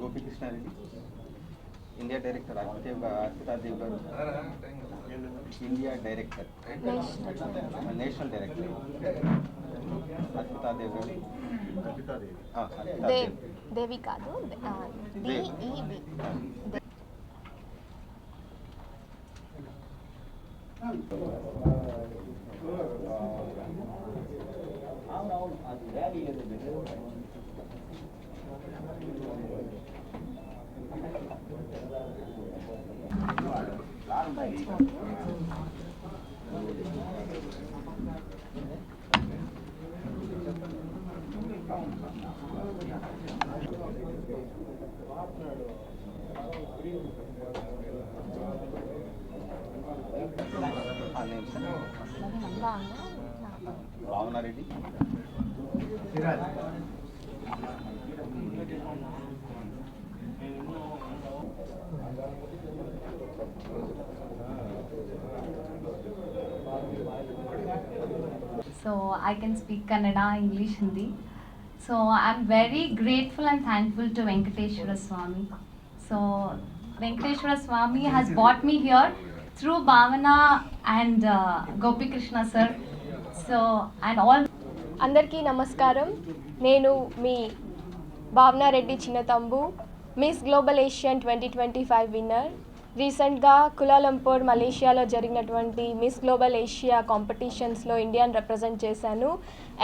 గోపికృష్ణారెడ్డి India director Arpita Arpita Devi గారు India director national director Arpita Devi గారు ఆ, అర్పితాదేవి. దేవ్ దేవి కాదు దేవ్. డిఈవి ఆ, నేను సార్ బాగుందా Bhavanareddy So I can speak Kannada, English, Hindi. So I'm very grateful and thankful to Venkateshwara Swami. So Venkateshwara Swami has brought me here through Bhavana and uh, Gopi Krishna sir. So and all అందరికీ నమస్కారం. నేను మీ Bhavana Reddy Chinnathambu Miss Global Asian twenty twenty five winner రీసెంట్గా Kuala Lumpur మలేషియాలో జరిగినటువంటి miss global Asia కాంపిటీషన్స్లో ఇండియాని represent చేశాను.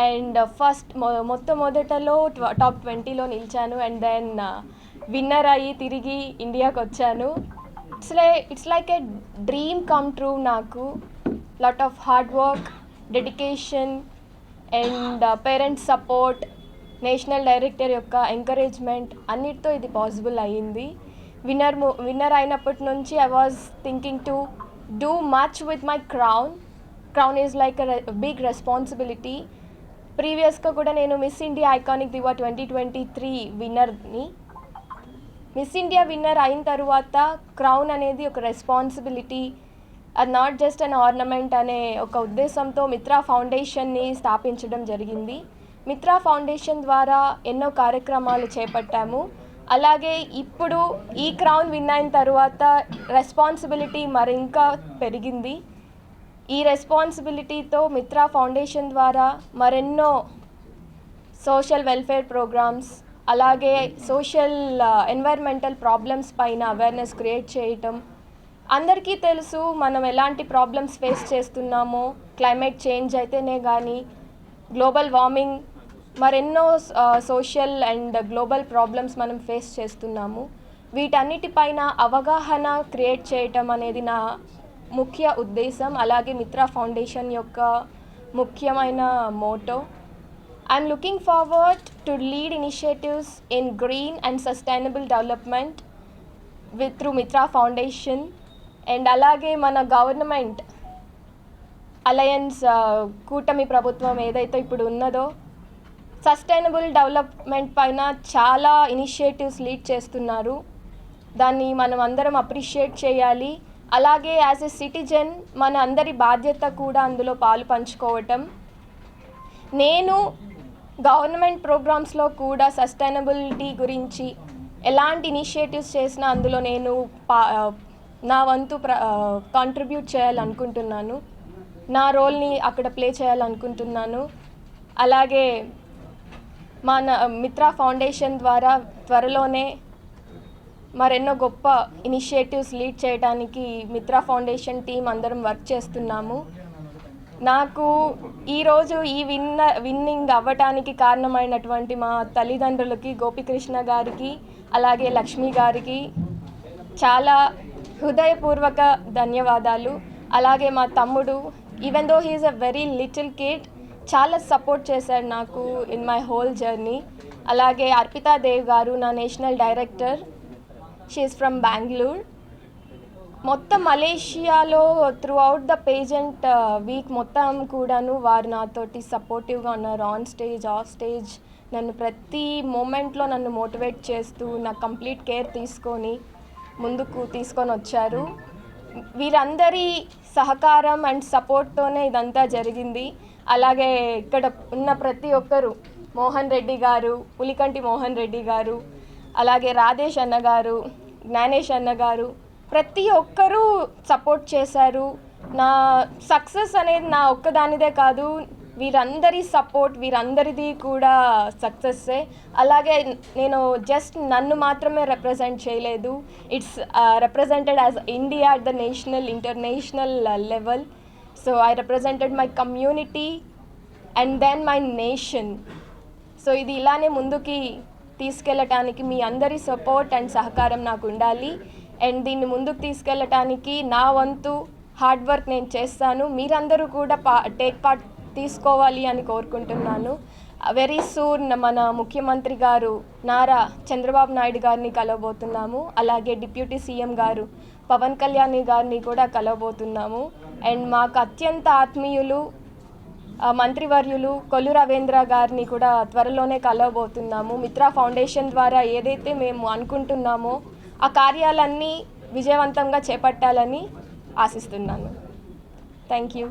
And first uh, మొట్టమొదటలో top ట్వంటీలో నిలిచాను. అండ్ దెన్ విన్నర్ అయ్యి తిరిగి ఇండియాకి వచ్చాను it's li it's like a dream come true నాకు. Lot of hard work dedication and parents support national director యొక్క ఎంకరేజ్మెంట్ అన్నిటితో ఇది పాసిబుల్ అయ్యింది. విన్నర్ విన్నర్ అయినప్పటి నుంచి I was thinking to do much with my crown crown is like big responsibility ప్రీవియస్గా కూడా నేను Miss India iconic diva twenty twenty three విన్నర్ని miss India winner అయిన తర్వాత క్రౌన్ అనేది ఒక రెస్పాన్సిబిలిటీ అది నాట్ జస్ట్ అన్ ఆర్నమెంట్ అనే ఒక ఉద్దేశంతో మిత్రా ఫౌండేషన్ని స్థాపించడం జరిగింది. మిత్రా ఫౌండేషన్ ద్వారా ఎన్నో కార్యక్రమాలు చేపట్టాము. అలాగే ఇప్పుడు ఈ క్రౌన్ విన్ అయిన తర్వాత రెస్పాన్సిబిలిటీ మరింకా పెరిగింది. ఈ రెస్పాన్సిబిలిటీతో మిత్రా ఫౌండేషన్ ద్వారా మరెన్నో సోషల్ వెల్ఫేర్ ప్రోగ్రామ్స్ అలాగే సోషల్ ఎన్వైర్మెంటల్ ప్రాబ్లమ్స్ పైన అవేర్నెస్ క్రియేట్ చేయటం. అందరికీ తెలుసు మనం ఎలాంటి ప్రాబ్లమ్స్ ఫేస్ చేస్తున్నామో క్లైమేట్ చేంజ్ అయితేనే కానీ గ్లోబల్ వార్మింగ్ మరెన్నో సోషల్ అండ్ గ్లోబల్ ప్రాబ్లమ్స్ మనం ఫేస్ చేస్తున్నాము. వీటన్నిటిపైన అవగాహన క్రియేట్ చేయటం అనేది నా ముఖ్య ఉద్దేశం. అలాగే మిత్ర ఫౌండేషన్ యొక్క ముఖ్యమైన motto I'm looking forward to lead initiatives in green and sustainable development with through Mitra Foundation and అలాగే మన గవర్నమెంట్ అలయన్స్ uh, కూటమి ప్రభుత్వం ఏదైతే ఇప్పుడు ఉన్నదో సస్టైనబుల్ డెవలప్మెంట్ పైన చాలా ఇనిషియేటివ్స్ లీడ్ చేస్తున్నారు. దాన్ని మనం అందరం అప్రిషియేట్ చేయాలి. అలాగే యాజ్ ఎ సిటిజన్ మన అందరి బాధ్యత కూడా అందులో పాలు పంచుకోవటం. నేను గవర్నమెంట్ ప్రోగ్రామ్స్లో కూడా సస్టైనబిలిటీ గురించి ఎలాంటి ఇనిషియేటివ్స్ చేసినా అందులో నేను పా నా వంతు ప్ర కాంట్రిబ్యూట్ చేయాలనుకుంటున్నాను. నా రోల్ని అక్కడ ప్లే చేయాలనుకుంటున్నాను. అలాగే మా మిత్రా ఫౌండేషన్ ద్వారా త్వరలోనే మరెన్నో గొప్ప ఇనిషియేటివ్స్ లీడ్ చేయడానికి మిత్రా ఫౌండేషన్ టీం అందరం వర్క్ చేస్తున్నాము. నాకు ఈరోజు ఈ విన్న విన్నింగ్ అవ్వటానికి కారణమైనటువంటి మా తల్లిదండ్రులకి గోపికృష్ణ గారికి అలాగే లక్ష్మి గారికి చాలా హృదయపూర్వక ధన్యవాదాలు. అలాగే మా తమ్ముడు even though he's a very little kid చాలా సపోర్ట్ చేశాడు నాకు ఇన్ మై హోల్ జర్నీ అలాగే అర్పితా దేవ్ గారు నా national director she's from Bengaluru మొత్తం మలేషియాలో throughout the pageant week మొత్తం కూడాను వారు నాతోటి సపోర్టివ్గా ఉన్నారు. ఆన్ స్టేజ్ ఆఫ్ స్టేజ్ నన్ను ప్రతి మూమెంట్లో నన్ను మోటివేట్ చేస్తూ నా కంప్లీట్ కేర్ తీసుకొని ముందుకు తీసుకొని వచ్చారు. వీరందరి సహకారం అండ్ సపోర్ట్తోనే ఇదంతా జరిగింది. అలాగే ఇక్కడ ఉన్న ప్రతి ఒక్కరు మోహన్ రెడ్డి గారు పులికంటి మోహన్ రెడ్డి గారు అలాగే రాధేష్ అన్న గారు జ్ఞానేష్ అన్న గారు ప్రతి ఒక్కరూ సపోర్ట్ చేశారు. నా సక్సెస్ అనేది నా ఒక్కదానిదే కాదు వీరందరి సపోర్ట్ వీరందరిది కూడా సక్సెస్సే. అలాగే నేను జస్ట్ నన్ను మాత్రమే రిప్రజెంట్ చేయలేదు. It's represented as India at the national international level so I represented my community and then my nation so ఇది ఇలానే ముందుకి తీసుకెళ్ళటానికి మీ అందరి సపోర్ట్ అండ్ సహకారం నాకు ఉండాలి. అండ్ దీన్ని ముందుకు తీసుకెళ్ళటానికి నా వంతు హార్డ్ వర్క్ నేను చేస్తాను. మీరందరూ కూడా పా టేక్ పార్ట్ తీసుకోవాలి అని కోరుకుంటున్నాను. వెరీ సూన్ మన ముఖ్యమంత్రి గారు నారా చంద్రబాబు నాయుడు గారిని కలవబోతున్నాము. అలాగే డిప్యూటీ సీఎం గారు పవన్ కళ్యాణ్ గారిని కూడా కలవబోతున్నాము. అండ్ మాకు అత్యంత ఆత్మీయులు మంత్రివర్యులు కొల్లు రవీంద్ర గారిని కూడా త్వరలోనే కలవబోతున్నాము. మిత్రా ఫౌండేషన్ ద్వారా ఏదైతే మేము అనుకుంటున్నామో ఆ కార్యాలన్నీ విజయవంతంగా చేపట్టాలని ఆశిస్తున్నాను. Thank you